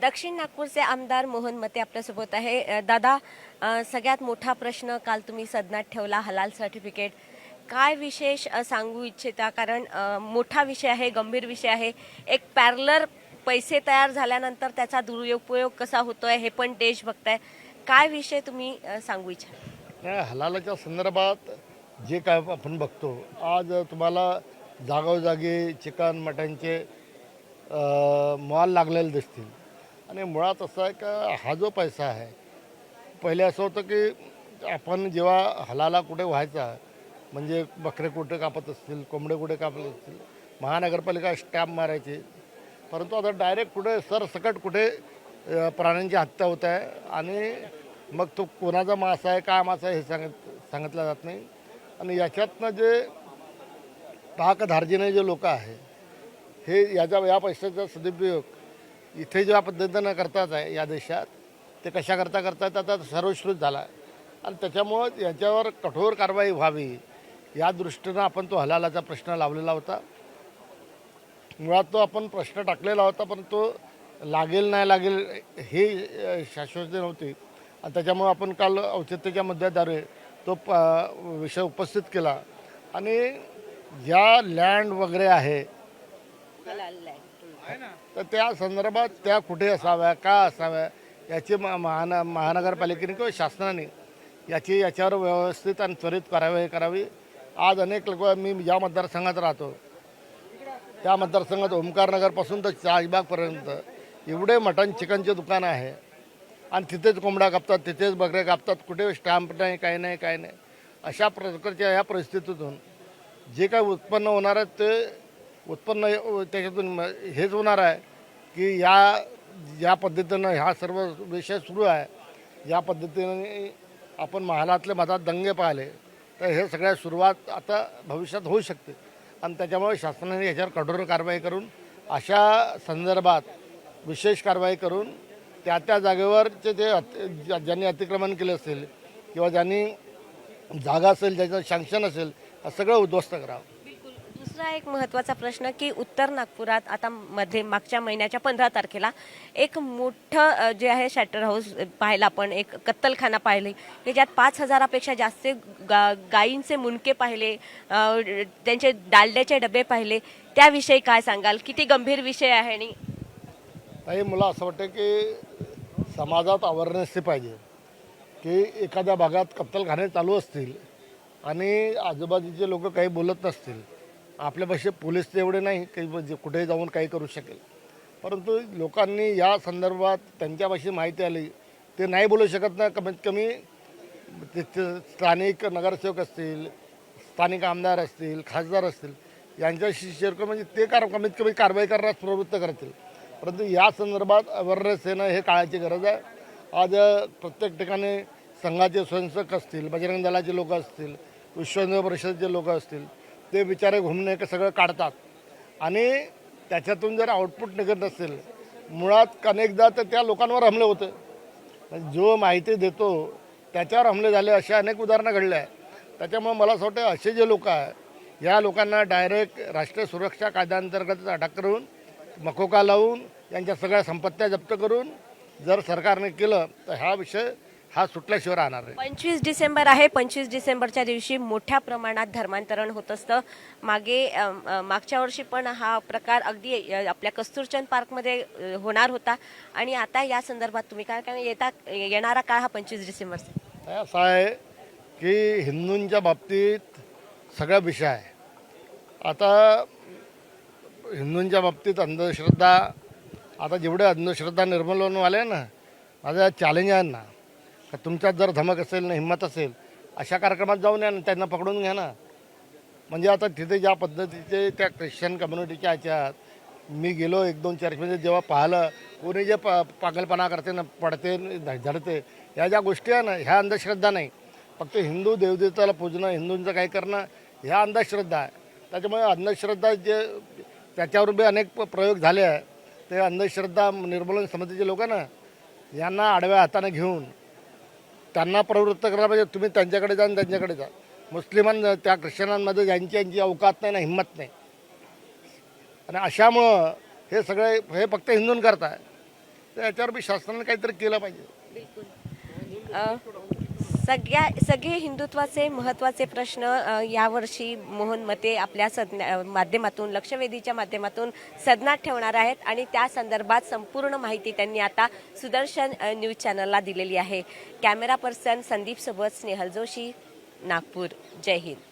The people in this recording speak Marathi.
दक्षिण नागपूरचे आमदार मोहन मते आपल्यासोबत आहे. दादा सगळ्यात मोठा प्रश्न काल तुम्ही सदनात ठेवला हलाल सर्टिफिकेट. काय विशेष सांगू इच्छिता? कारण मोठा विषय आहे गंभीर विषय आहे. एक पॅरलर पैसे तयार झाल्यानंतर त्याचा दुरुपयोग कसा होतोय हे पण देश बघताय. काय विषय तुम्ही सांगू इच्छा हलालाच्या संदर्भात जे काय आपण बघतो आज तुम्हाला जागोजागी चिकन मटनचे मॉल लागलेले दिसतील. आणि मुळात असं आहे का हा जो पैसा आहे पहिले असं होतं की आपण जेव्हा हलाला कुठे व्हायचा म्हणजे बकरे कुठे कापत असतील कोंबडे कुठे कापत असतील महानगरपालिका स्टॅम्प मारायची. परंतु आता डायरेक्ट कुठे सरसकट कुठे प्राण्यांची हत्या होत आहे आणि मग तो कोणाचा मास आहे काय मास आहे हे सांगत सांगितलं जात नाही. आणि याच्यातनं जे पाकधार्जिने जे लोक आहे हे याचा या पैशाचा सदुपयोग इथे ज्या पद्धतीनं करतात आहे या देशात ते कशा करता करतात आता सर्वश्रुत झाला. आहे आणि त्याच्यामुळं याच्यावर कठोर कारवाई व्हावी या दृष्टीनं आपण तो हलालाचा प्रश्न लावलेला होता. मुळात तो आपण प्रश्न टाकलेला होता पण तो लागेल नाही लागेल हे शाश्वती नव्हती. आणि त्याच्यामुळं आपण काल औचित्याच्या मुद्द्याद्वारे तो प विषय उपस्थित केला. आणि ज्या लँड वगैरे आहे तर त्या संदर्भात त्या कुठे असाव्या का असाव्या याची म- महान महानगरपालिकेने किंवा शासनाने याची याच्यावर व्यवस्थित आणि त्वरित कारवाई करावी. आज अनेक लोक मी ज्या मतदारसंघात राहतो. त्या मतदारसंघात ओंकारनगरपासून तर चाजबागपर्यंत एवढे मटण चिकनचे दुकान आहे. आणि तिथेच कोंबड्या कापतात तिथेच बकऱ्या कापतात कुठे स्टॅम्प नाही काही नाही काही नाही. अशा प्रकारच्या ह्या परिस्थितीतून जे काय उत्पन्न होणार आहे ते उत्पन्न त्याच्यातून म- हेच होणार आहे की या ज्या पद्धतीनं ह्या सर्व विषय सुरू आहे. या पद्धतीने आपण महालातले मधात दंगे पाहिले. तर हे सगळ्या सुरुवात आता भविष्यात होऊ शकते. आणि त्याच्यामुळे शासनाने याच्यावर कठोर कारवाई करून अशा संदर्भात विशेष कारवाई करून त्या त्या जागेवरचे जे ज्यांनी अतिक्रमण केले असेल किंवा ज्यांनी जागा असेल ज्याचं सँक्शन असेल सगळं उद्ध्वस्त करावं. दुसरा एक महत्त्वाचा प्रश्न की उत्तर नागपुरात आता मध्ये मागच्या महिन्याच्या पंधरा तारखेला एक मोठं जे आहे शॅटर हाऊस अ, पाहिलं आपण एक कत्तलखाना पाहिले. त्याच्यात पाच हजारापेक्षा जास्त गा गायींचे मुंडके पाहिले त्यांचे डालड्याचे डबे पाहिले. त्याविषयी काय सांगाल? किती गंभीर विषय आहे आणि ताई मला असं वाटतं की समाजात अवेअरनेस पाहिजे. की एखाद्या भागात कत्तलखाने चालू असतील आणि आजूबाजूचे लोक काही बोलत नसतील आपल्यापाशी पोलीस तर एवढे नाही काही म्हणजे कुठेही जाऊन काही करू शकेल. परंतु लोकांनी या संदर्भात त्यांच्यापाशी माहिती आली ते नाही बोलू शकत ना कमीत कमी तिथे स्थानिक नगरसेवक असतील स्थानिक आमदार असतील खासदार असतील यांच्याशी शेअर करून म्हणजे ते कार कमीत कमी कारवाई करण्यास प्रवृत्त करतील. परंतु या संदर्भात अवेअरनेस येणं हे काळाची गरज आहे. आज प्रत्येक ठिकाणी संघाचे स्वयंसेवक असतील बजरंग दलाचे लोक असतील विश्व परिषदेचे लोक असतील ते बिचारे घुमणे सगळं काढतात. आणि त्याच्यातून जर आउटपुट निघत नसेल मुळात अनेकदा तर त्या लोकांवर हमले होते. जो माहिती देतो त्याच्यावर हमले झाले अशा अनेक उदाहरणं घडल्या. आहे त्याच्यामुळे मला असं वाटतं असे जे लोक आहे या लोकांना डायरेक्ट राष्ट्रीय सुरक्षा कायद्याअंतर्गत अटक करून मकोका लावून यांच्या सगळ्या संपत्त्या जप्त करून जर सरकारने केलं तर हा विषय हा सुटल्याशिवाय राहणार नाही. पंचवीस डिसेंबर आहे. पंचवीस डिसेंबरच्या दिवशी मोठ्या प्रमाणात धर्मांतरण होत असतं. मागे अ, मागच्या वर्षी पण हा प्रकार अगदी अ, आपल्या कस्तुरचंद पार्कमध्ये अ, होणार होता. आणि आता या संदर्भात तुम्ही काय काय येता येणारा काळ हा पंचवीस डिसेंबरचा. असं आहे की हिंदूंच्या बाबतीत सगळा विषय आहे. आता हिंदूंच्या बाबतीत अंधश्रद्धा आता जेवढे अंधश्रद्धा निर्मूलन आले ना माझं चॅलेंज आहे ना का तुमच्यात जर धमक असेल ना हिंमत असेल अशा कार्यक्रमात जाऊन या ना त्यांना पकडून घ्या ना. म्हणजे आता तिथे ज्या पद्धतीचे त्या ख्रिश्चन कम्युनिटीच्या ह्याच्यात मी गेलो एक दोन चर्चमध्ये जेव्हा पाहिलं कोणी जे प पागलपणा करते ना पडते झडते ह्या ज्या गोष्टी आहे ना ह्या अंधश्रद्धा नाही. फक्त हिंदू देवदेवताला पूजणं हिंदूंचं काही करणं ह्या अंधश्रद्धा आहे. त्याच्यामुळे अंधश्रद्धा जे त्याच्यावर बी अनेक प्रयोग झाले आहे. ते अंधश्रद्धा निर्मूलन समितीचे लोक ना यांना आडव्या हाताने घेऊन त्यांना प्रवृत्त करायला पाहिजे. तुम्ही त्यांच्याकडे जा आणि त्यांच्याकडे जा. मुस्लिमां त्या ख्रिश्चनांमध्ये ज्यांची यांची अवकात नाही ना हिंमत नाही. आणि अशामुळं हे सगळे हे फक्त हिंदून करताय तर याच्यावर बी शासनाने काहीतरी केलं पाहिजे. बिलकुल. सगळ्या सगळे हिंदुत्वाचे महत्त्वाचे प्रश्न यावर्षी मोहन मते आपल्या सदना माध्यमातून लक्षवेधीच्या माध्यमातून सदनात ठेवणार आहेत आणि त्या संदर्भात संपूर्ण माहिती त्यांनी आता सुदर्शन न्यूज चॅनलला दिलेली आहे. कॅमेरा पर्सन संदीपसोबत स्नेहल जोशी नागपूर. जय हिंद.